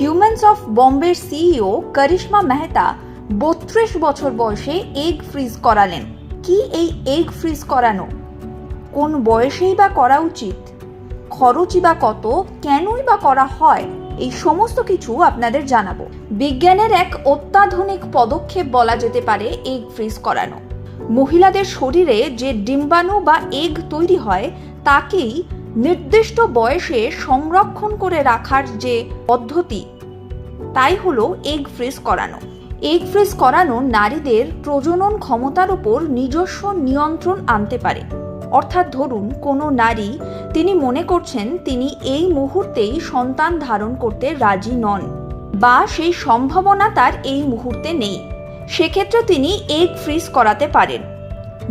Humans of বম্বের CEO Karishma Mehta বত্রিশ বছর বয়সে এগ ফ্রিজ করালেন। কি এই এগ ফ্রিজ করানো? কোন বয়সেই বা করা উচিত? খরচই বা কত? কেনই বা করা হয়? এই সমস্ত কিছু আপনাদের জানাব। বিজ্ঞানের এক অত্যাধুনিক পদক্ষেপ বলা যেতে পারে এগ ফ্রিজ করানো। মহিলাদের শরীরে যে ডিম্বাণু বা এগ তৈরি হয়, তাকেই নির্দিষ্ট বয়সে সংরক্ষণ করে রাখার যে পদ্ধতি, তাই হলো এগ ফ্রিজ করানো। এগ ফ্রিজ করানো নারীদের প্রজনন ক্ষমতার উপর নিজস্ব নিয়ন্ত্রণ আনতে পারে। অর্থাৎ ধরুন, কোনো নারী, তিনি মনে করছেন তিনি এই মুহূর্তেই সন্তান ধারণ করতে রাজি নন, বা সেই সম্ভাবনা তার এই মুহূর্তে নেই। সেক্ষেত্রে তিনি এগ ফ্রিজ করাতে পারেন।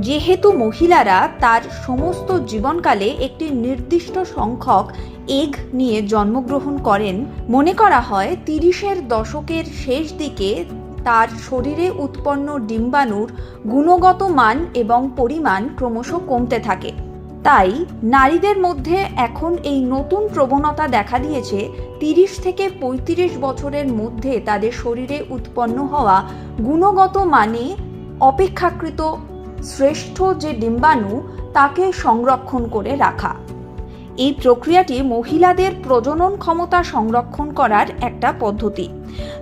যেহেতু মহিলারা তার সমস্ত জীবনকালে একটি নির্দিষ্ট সংখ্যক এগ নিয়ে জন্মগ্রহণ করেন, মনে করা হয় তিরিশের দশকের শেষ দিকে তার শরীরে উৎপন্ন ডিম্বাণুর গুণগত মান এবং পরিমাণ ক্রমশ কমতে থাকে। তাই নারীদের মধ্যে এখন এই নতুন প্রবণতা দেখা দিয়েছে, তিরিশ থেকে পঁয়ত্রিশ বছরের মধ্যে তাদের শরীরে উৎপন্ন হওয়া গুণগত মানে অপেক্ষাকৃত শ্রেষ্ঠ যে ডিম্বাণু, তাকে সংরক্ষণ করে রাখা। এই প্রক্রিয়াটি মহিলাদের প্রজনন ক্ষমতা সংরক্ষণ করার একটা পদ্ধতি,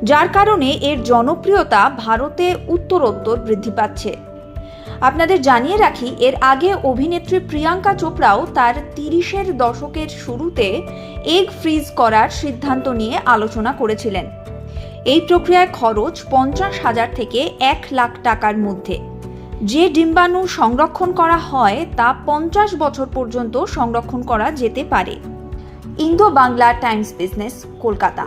যার কারণে এর জনপ্রিয়তা ভারতে উত্তরোত্তর বৃদ্ধি পাচ্ছে। আপনাদের জানিয়ে রাখি, এর আগে অভিনেত্রী প্রিয়াঙ্কা চোপড়াও তার তিরিশের দশকের শুরুতে এগ ফ্রিজ করার সিদ্ধান্ত নিয়ে আলোচনা করেছিলেন। এই প্রক্রিয়ায় খরচ পঞ্চাশ হাজার থেকে এক লাখ টাকার মধ্যে। যে ডিম্বাণু সংরক্ষণ করা হয়, তা পঞ্চাশ বছর পর্যন্ত সংরক্ষণ করা যেতে পারে। Indo Bangla times business, Kolkata.